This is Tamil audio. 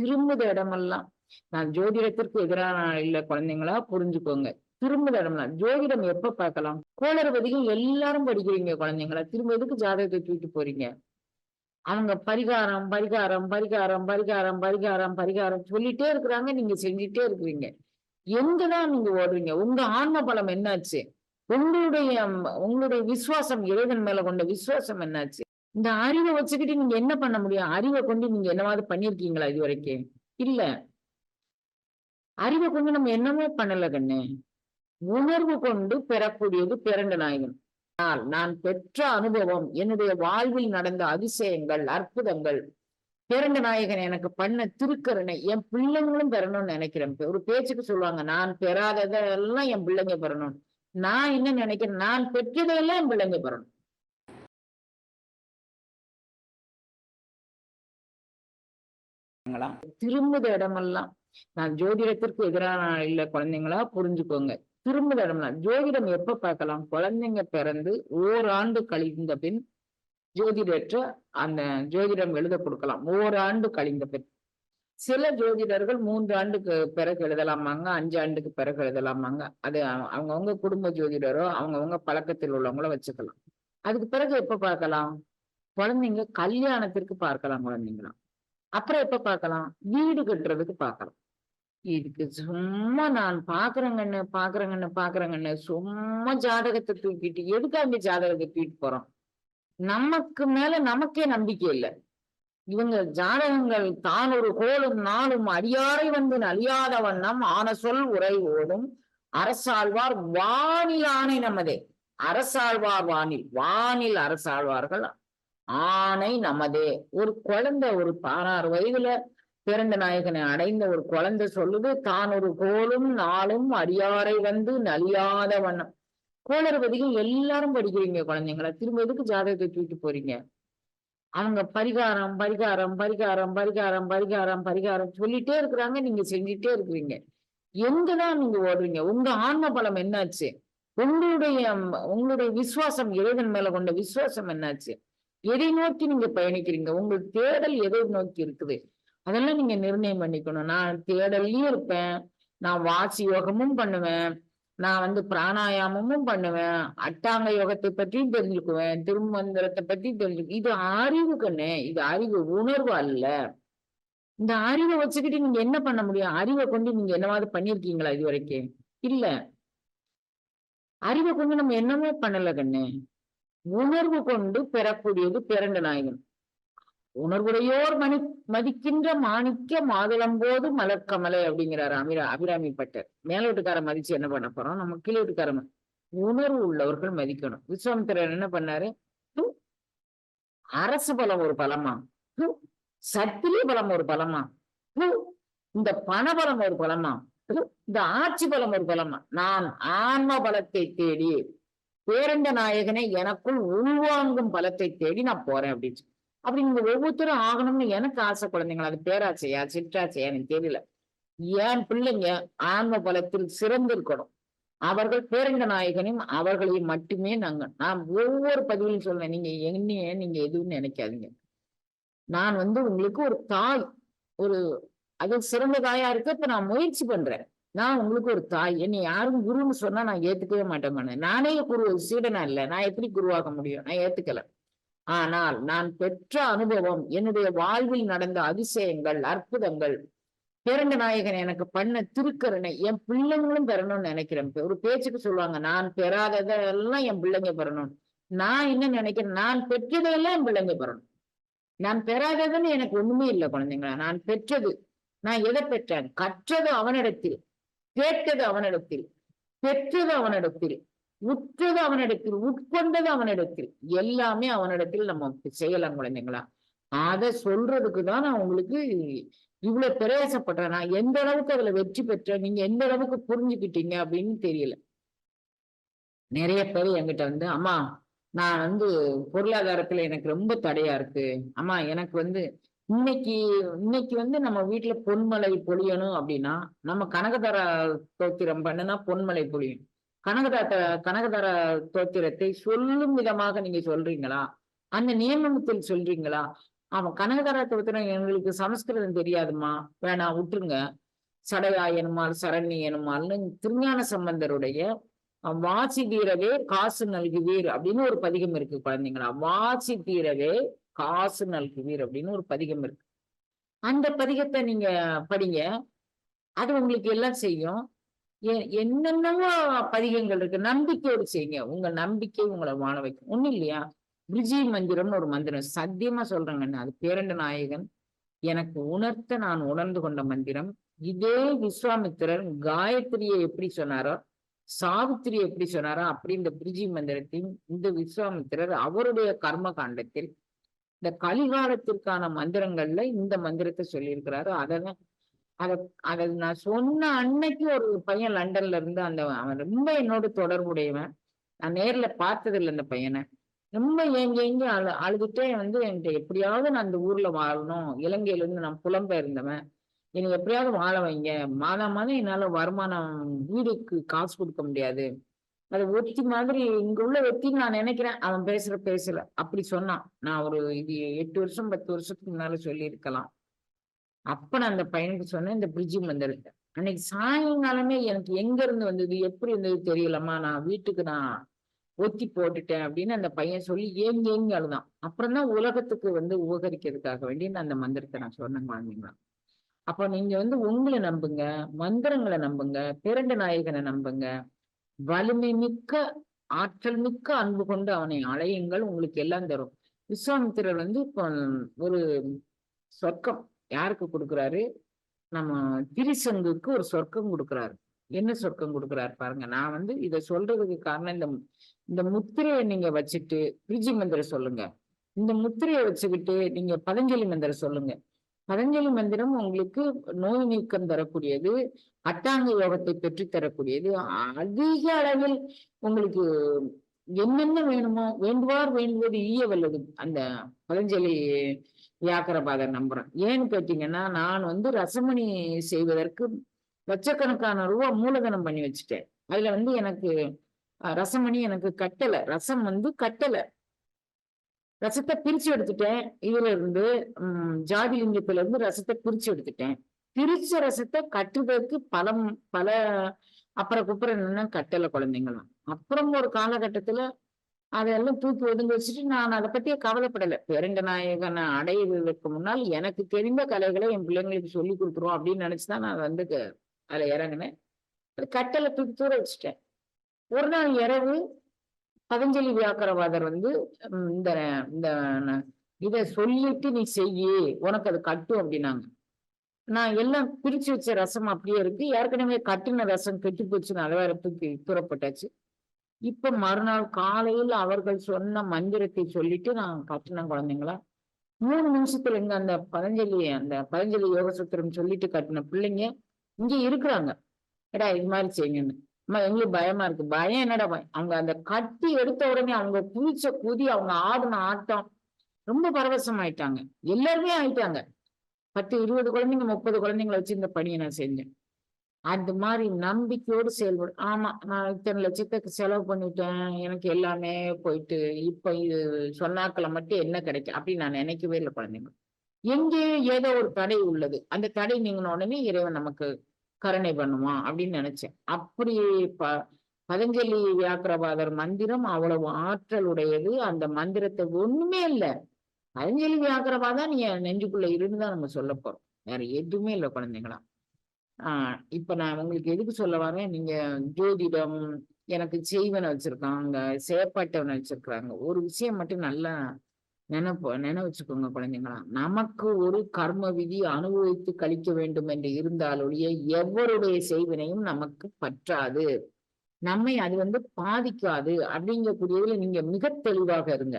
திரும்புத இடமெல்லாம். நான் ஜோதிடத்திற்கு எதிரான இல்ல குழந்தைங்களா புரிஞ்சுக்கோங்க. திரும்புத இடம்லாம். ஜோதிடம் எப்ப பார்க்கலாம்? கோளறுபதிகள் எல்லாரும் படிக்கிறீங்க குழந்தைங்களா? திரும்ப எதுக்கு ஜாதகத்தை தூக்கி போறீங்க? அவங்க பரிகாரம் பரிகாரம் பரிகாரம் பரிகாரம் பரிகாரம் பரிகாரம் சொல்லிட்டே இருக்கிறாங்க நீங்க செஞ்சுட்டே இருக்கிறீங்க. எங்கதான் நீங்க ஓடுறீங்க? உங்க ஆன்ம பலம் என்னாச்சு? உங்களுடைய உங்களுடைய விசுவாசம் இறைவன் மேல கொண்ட விசுவாசம் என்னாச்சு? இந்த அறிவை வச்சுக்கிட்டு நீங்க என்ன பண்ண முடியும்? அறிவை கொண்டு நீங்க என்னவாவது பண்ணிருக்கீங்களா இது வரைக்கும் இல்ல. அறிவை கொண்டு நம்ம என்னமே பண்ணல கண்ணு. உணர்வு கொண்டு பெறக்கூடியது பிறண்ட நாயகன் ஆனால் நான் பெற்ற அனுபவம் என்னுடைய வாழ்வில் நடந்த அதிசயங்கள் அற்புதங்கள் பிறண்ட நாயகன் எனக்கு பண்ண திருக்கருணை என் பிள்ளைங்களும் பெறணும்னு நினைக்கிறேன். ஒரு பேச்சுக்கு சொல்லுவாங்க நான் பெறாததெல்லாம் என் பிள்ளைங்க பெறணும். நான் என்ன நினைக்கிறேன்? நான் பெற்றதையெல்லாம் என் பிள்ளைங்க பெறணும். திரும்புத இடமெல்லாம் நான் ஜோதிடத்திற்கு எதிரான இல்ல குழந்தைங்களா புரிஞ்சுக்கோங்க. திரும்புத இடமெல்லாம் ஜோதிடம் எப்ப பார்க்கலாம்? குழந்தைங்க பிறந்து ஓராண்டு கழிந்த பின் ஜோதிடற்ற அந்த ஜோதிடம் எழுத கொடுக்கலாம். ஓராண்டு கழிந்த பின். சில ஜோதிடர்கள் மூன்று ஆண்டுக்கு பிறகு எழுதலாமாங்க அஞ்சு ஆண்டுக்கு பிறகு எழுதலாமாங்க. அது அவங்கவுங்க குடும்ப ஜோதிடரோ அவங்கவுங்க பழக்கத்தில் உள்ளவங்கள வச்சுக்கலாம். அதுக்கு பிறகு எப்ப பார்க்கலாம்? குழந்தைங்க கல்யாணத்திற்கு பார்க்கலாம் குழந்தைங்களாம். அப்புறம் எப்ப பார்க்கலாம்? வீடு கட்டுறதுக்கு பார்க்கலாம். இதுக்கு சும்மா நான் பாக்குறேங்கன்னு பாக்குறேங்கன்னு பாக்குறேங்கன்னு சும்மா ஜாதகத்தை தூக்கிட்டு எதுக்காண்டி ஜாதகத்தை தூக்கிட்டு போறோம்? நமக்கு மேல நமக்கே நம்பிக்கை இல்லை. இவங்க ஜாதகங்கள் தான் ஒரு கோலும் நாளும் அடியாரை வந்து அழியாத வண்ணம் ஆன சொல் உரை ஓடும். அரசாழ்வார் வானில் ஆணை நமதே. அரசாழ்வார் வானில் வானில் அரசாழ்வார்கள் ஆணை நமதே. ஒரு குழந்தை ஒரு பதினாறு வயதுல பிறந்த நாயகனை அடைந்த ஒரு குழந்தை சொல்லுது தான் ஒரு கோலும் நாளும் அடியாரை வந்து நலியாத வண்ணம். கோளறுபதிகள் எல்லாரும் படிக்கிறீங்க குழந்தைங்கள. திரும்ப எதுக்கு ஜாதகத்தை தூக்கி போறீங்க? அவங்க பரிகாரம் பரிகாரம் பரிகாரம் பரிகாரம் பரிகாரம் பரிகாரம் சொல்லிட்டே இருக்கிறாங்க நீங்க செஞ்சுட்டே இருக்கிறீங்க. எங்கதான் நீங்க ஓடுறீங்க? உங்க ஆன்ம பலம் என்னாச்சு? உங்களுடைய உங்களுடைய விசுவாசம் இறைவன் மேல கொண்ட விசுவாசம் என்னாச்சு? எதை நோக்கி நீங்க பயணிக்கிறீங்க? உங்கள் தேடல் எதை நோக்கி இருக்குது? அதெல்லாம் நீங்க நிர்ணயம் பண்ணிக்கணும். நான் தேடல்லையும் இருப்பேன். நான் வாசி யோகமும் பண்ணுவேன். நான் வந்து பிராணாயாமமும் பண்ணுவேன். அட்டாங்க யோகத்தை பற்றியும் தெரிஞ்சுக்குவேன். திருமந்திரத்தை பத்தி தெரிஞ்சுக்கு இது அறிவு கண்ணு. இது அறிவு உணர்வு அல்ல. இந்த அறிவை வச்சுக்கிட்டு நீங்க என்ன பண்ண முடியும்? அறிவை கொண்டு நீங்க என்னவாவது பண்ணிருக்கீங்களா இது வரைக்கும் இல்ல. அறிவை கொண்டு நம்ம என்னமே பண்ணல கண்ணு. உணர்வு கொண்டு பெறக்கூடியது பிறண்ட நாயகன். உணர்வுடையோர் மணி மதிக்கின்ற மாணிக்க மாதுளம்போது மலர்கமலை அப்படிங்கிறாரு அபிரா அபிராமி பட்டர். மேலோட்டுக்கார மதிச்சு என்ன பண்ண போறோம் நம்ம கீழே வீட்டுக்கார உணர்வு உள்ளவர்கள் மதிக்கணும். விஸ்வாமித்திரர் என்ன பண்ணாரு? அரசு பலம் ஒரு பலமா? சத்திரிய பலம் ஒரு பலமா? இந்த பணபலம் ஒரு பலமா? இந்த ஆட்சி பலம் ஒரு பலமா? நான் ஆன்ம பலத்தை தேடி பேரண்ட நாயகனை எனக்குள் உள்வாங்கும் பலத்தை தேடி நான் போறேன் அப்படின்னு அப்படி நீங்க ஒவ்வொருத்தரும் ஆகணும்னு எனக்கு ஆசை குழந்தைங்களா? அது பேராசையா? சிற்றாசையா? எனக்கு தெரியல. என் பிள்ளைங்க ஆன்ம பலத்தில் சிறந்திருக்கணும்? அவர்கள் பேரண்ட நாயகனையும் அவர்களையும் மட்டுமே நாங்க நான் ஒவ்வொரு பதிவிலும் சொல்றேன். நீங்க என்னைய நீங்க எதுவும் நினைக்காதீங்க. நான் வந்து உங்களுக்கு ஒரு தாய் ஒரு அது சிறந்த தாயா இருக்கு இப்ப நான் முயற்சி பண்றேன். நான் உங்களுக்கு ஒரு தாய். என்னை யாரும் குருன்னு சொன்னா நான் ஏத்துக்கவே மாட்டேன் நானே குரு சீடனா இல்லை. நான் எப்படி குருவாக முடியும்? நான் ஏத்துக்கல. ஆனால் நான் பெற்ற அனுபவம் என்னுடைய வாழ்வில் நடந்த அதிசயங்கள் அற்புதங்கள் பிறந்த நாயகன் எனக்கு பண்ண திருக்கருணை என் பிள்ளைங்களும் பெறணும்னு நினைக்கிறேன். ஒரு பேச்சுக்கு சொல்லுவாங்க நான் பெறாததெல்லாம் என் பிள்ளைங்க பெறணும். நான் என்ன நினைக்கிறேன்? நான் பெற்றதையெல்லாம் என் பிள்ளைங்க பெறணும். நான் பெறாததுன்னு எனக்கு ஒண்ணுமே இல்லை குழந்தைங்களா. நான் பெற்றது நான் எதை பெற்றேன்? கற்றது அவனிடத்தில். கேட்டது அவனிடத்தில் பெற்றது அவனிடத்தில் உற்றது அவனிடத்தில் உட்கொண்டது அவனிடத்தில் எல்லாமே அவனிடத்தில் நம்ம செய்யலாம் குழந்தைங்களா? அத சொல்றதுக்கு தான் நான் உங்களுக்கு இவ்வளவு பிரயாசப்படுறேன். நான் எந்த அளவுக்கு அதுல வெற்றி பெற்றேன் நீங்க எந்த அளவுக்கு புரிஞ்சுக்கிட்டீங்க அப்படின்னு தெரியல. நிறைய பேர் என்கிட்ட வந்து அம்மா நான் வந்து பொருளாதாரத்துல எனக்கு ரொம்ப தடையா இருக்கு. அம்மா எனக்கு வந்து இன்னைக்கு இன்னைக்கு வந்து நம்ம வீட்டுல பொன்மலை பொழியணும் அப்படின்னா நம்ம கனகதார தோத்திரம் பண்ணுனா பொன்மலை பொழியும் கனகதார கனகதார தோத்திரத்தை சொல்லும் விதமாக நீங்க சொல்றீங்களா? அந்த நியமனத்தில் சொல்றீங்களா? அவன் தோத்திரம் எங்களுக்கு சமஸ்கிருதம் தெரியாதுமா வேணா விட்டுருங்க. சடலா எனுமாள் சரணி எனுமாள்னு திருஞான சம்பந்தருடைய வாசி தீரவே காசு நல்குவீர் அப்படின்னு ஒரு பதிகம் இருக்கு குழந்தைங்களா? வாசி தீரவே காசு நல்குவீர் அப்படின்னு ஒரு பதிகம் இருக்கு. அந்த பதிகத்தை நீங்க படிங்க. அது உங்களுக்கு எல்லாம் செய்யும். என்னென்னவோ பதிகங்கள் இருக்கு. நம்பிக்கையோடு செய்யுங்க. உங்க நம்பிக்கை உங்களை வாழ வைக்கும். ஒண்ணும் இல்லையா? பிரிஜி மந்திரம்னு ஒரு மந்திரம். சத்தியமா சொல்றேங்க அது பேரண்ட நாயகன். எனக்கு உணர்த்த நான் உணர்ந்து கொண்ட மந்திரம். இதே விஸ்வாமித்திரர் காயத்ரியை எப்படி சொன்னாரோ சாவித்திரியை எப்படி சொன்னாரோ அப்படி இந்த பிரிஜி மந்திரத்தையும் இந்த விஸ்வாமித்திரர் அவருடைய கர்ம காண்டத்தில் இந்த கலிகாலத்திற்கான மந்திரங்கள்ல இந்த மந்திரத்தை சொல்லியிருக்கிறாரு. அதான் அத அத நான் சொன்ன அன்னைக்கு ஒரு பையன் லண்டன்ல இருந்து அந்த அவன் ரொம்ப என்னோட தொடர்புடையவன். நான் நேர்ல பார்த்தது இல்லை அந்த பையனை. ரொம்ப எங்க எங்க அழு அழுதுட்டே வந்து என்கிட்ட எப்படியாவது நான் அந்த ஊர்ல வாழணும். இலங்கையில இருந்து நான் புலம்பெயர்ந்தவன். என்னை எப்படியாவது வாழ வைங்க. மாதம் மாதம் என்னால வருமானம் வீடுக்கு காசு கொடுக்க முடியாது. அது ஒத்தி மாதிரி இங்க உள்ள ஒத்தின்னு நான் நினைக்கிறேன். அவன் பேசுற பேசல. அப்படி சொன்னான். நான் ஒரு இது எட்டு வருஷம் பத்து வருஷத்துக்கு முன்னால சொல்லியிருக்கலாம். அப்ப நான் அந்த பையனுக்கு சொன்னேன் இந்த பிரிட்ஜி மந்திரத்தை அன்னைக்கு சாயங்காலமே எனக்கு எங்க இருந்து வந்தது எப்படி இருந்தது தெரியலம்மா. நான் வீட்டுக்கு நான் ஒத்தி போட்டுட்டேன் அப்படின்னு அந்த பையன் சொல்லி ஏங்க ஏங்கி அழுதான். அப்புறம் தான் உலகத்துக்கு வந்து உபகரிக்கிறதுக்காக வேண்டி நான் அந்த மந்திரத்தை நான் சொன்னேன் குழந்தைங்களா அப்போ நீங்க வந்து உங்களை நம்புங்க மந்திரங்களை நம்புங்க பிரண்டு நாயகனை நம்புங்க. வலிமை மிக்க ஆற்றல் மிக்க அன்பு கொண்டு அவனை அழையுங்கள் உங்களுக்கு எல்லாம் தரும். விஸ்வாமித்திரர் வந்து இப்போ ஒரு சொர்க்கம் யாருக்கு கொடுக்குறாரு? நம்ம திரிசங்குக்கு ஒரு சொர்க்கம் கொடுக்குறாரு. என்ன சொர்க்கம் கொடுக்குறாரு பாருங்க. நான் வந்து இதை சொல்றதுக்கு காரணம் இந்த இந்த முத்திரையை நீங்க வச்சுட்டு பிரிஜி மந்திரம் சொல்லுங்க. இந்த முத்திரையை வச்சுக்கிட்டு நீங்க பதஞ்சலி மந்திரம் சொல்லுங்க. பதஞ்சலி மந்திரம் உங்களுக்கு நோய் நீக்கம் தரக்கூடியது அட்டாங்க யோகத்தை பெற்று தரக்கூடியது. அதிக அளவில் உங்களுக்கு என்னென்ன வேணுமோ வேண்டுவார் வேண்டுவது ஈய வல்லது அந்த பதஞ்சலி வியாக்கரபாதர் நம்புறேன். ஏன்னு கேட்டீங்கன்னா நான் வந்து ரசமணி செய்வதற்கு லட்சக்கணக்கான ரூபா மூலதனம் பண்ணி வச்சுட்டேன். அதுல வந்து எனக்கு ரசமணி எனக்கு கட்டலை. ரசம் வந்து கட்டலை. ரசத்தை பிரிச்சு எடுத்துட்டேன். இதுல இருந்து உம் ஜாதி லிங்கத்துல இருந்து ரசத்தை பிரிச்சு எடுத்துட்டேன். பிரிச்ச ரசத்தை கட்டுறதுக்கு பலம் பல அப்புறம் குப்புறம் என்னன்னா கட்டல குழந்தைங்களாம். அப்புறம் ஒரு காலகட்டத்துல அதெல்லாம் தூக்கி ஒதுங்க வச்சுட்டு நான் அதை பத்தியே கவலைப்படலை. பேரண்ட நாயகனை அடைவதற்கு முன்னால் எனக்கு தெரிந்த கலைகளை என் பிள்ளைங்களுக்கு சொல்லி கொடுத்துருவோம் அப்படின்னு நினைச்சுதான் நான் வந்து அதில் அதுல இறங்கினேன். அது கட்டளை தூக்கி தூர வச்சுட்டேன். ஒரு நாள் இரவு பதஞ்சலி வியாக்கரவாதர் வந்து உம், இந்த இந்த இத சொல்லிட்டு நீ செய்யி உனக்கு அது கட்டும் அப்படின்னாங்க. நான் எல்லாம் பிரிச்சு வச்ச ரசம் அப்படியே இருக்கு. ஏற்கனவே கட்டின ரசம் கெட்டு போச்சு. அதை வேற தூக்கி தூரப்பட்டாச்சு. இப்ப மறுநாள் காலையில் அவர்கள் சொன்ன மந்திரத்தை சொல்லிட்டு நான் கட்டின குழந்தைங்களா? மூணு நிமிஷத்துல இருந்து அந்த பதஞ்சலி அந்த பதஞ்சலி யோக சூத்திரம் சொல்லிட்டு கட்டின பிள்ளைங்க இங்க இருக்கிறாங்க. எடா இது மாதிரி செய்யுங்கன்னு. அம்மா எங்களுக்கு பயமா இருக்கு. பயம் என்னடா பயம்? அவங்க அந்த கட்டி எடுத்த உடனே அவங்க குதிச்ச குதி அவங்க ஆடின ஆட்டம் ரொம்ப பரவசம் ஆயிட்டாங்க எல்லாருமே ஆயிட்டாங்க. பத்து இருபது குழந்தைங்க முப்பது குழந்தைங்களை வச்சு இந்த பணியை நான் செஞ்சேன். அந்த மாதிரி நம்பிக்கையோடு செயல்படும் ஆமா நான் இத்தனை லட்சத்துக்கு செலவு பண்ணிட்டேன். எனக்கு எல்லாமே போயிட்டு இப்ப இது சொன்னாக்களை மட்டும் என்ன கிடைக்கும் அப்படின்னு நான் நினைக்கவே இல்லை குழந்தைங்க. எங்கேயும் ஏதோ ஒரு தடை உள்ளது. அந்த தடை நீங்கின உடனே இறைவன் நமக்கு கருணை பண்ணுவான் அப்படின்னு நினைச்சேன். அப்படி ப பதஞ்சலி வியாக்கிரபாதர் மந்திரம் அவ்வளவு ஆற்றல் உடையது அந்த மந்திரத்தை ஒண்ணுமே இல்ல. பதஞ்சலி வியாக்கிரபாதா நீ நெஞ்சுக்குள்ள இருந்துதான் நம்ம சொல்ல போறோம். வேற எதுவுமே இல்லை குழந்தைங்களா ஆஹ் இப்ப நான் உங்களுக்கு எதுக்கு சொல்ல வரேன்? நீங்க ஜோதிடம் எனக்கு செய்வன வச்சிருக்காங்க செயற்பாட்டவனை வச்சிருக்காங்க ஒரு விஷயம் மட்டும் நல்லா நினைப்ப நினைவு வச்சுக்கோங்க குழந்தைங்களா. நமக்கு ஒரு கர்ம விதி அனுபவித்து கழிக்க வேண்டும் என்று இருந்தாலொழிய எவருடைய செய்வினையும் நமக்கு பற்றாது. நம்மை அது வந்து பாதிக்காது அப்படிங்கக்கூடியதுல நீங்க மிக தெளிவாக இருங்க.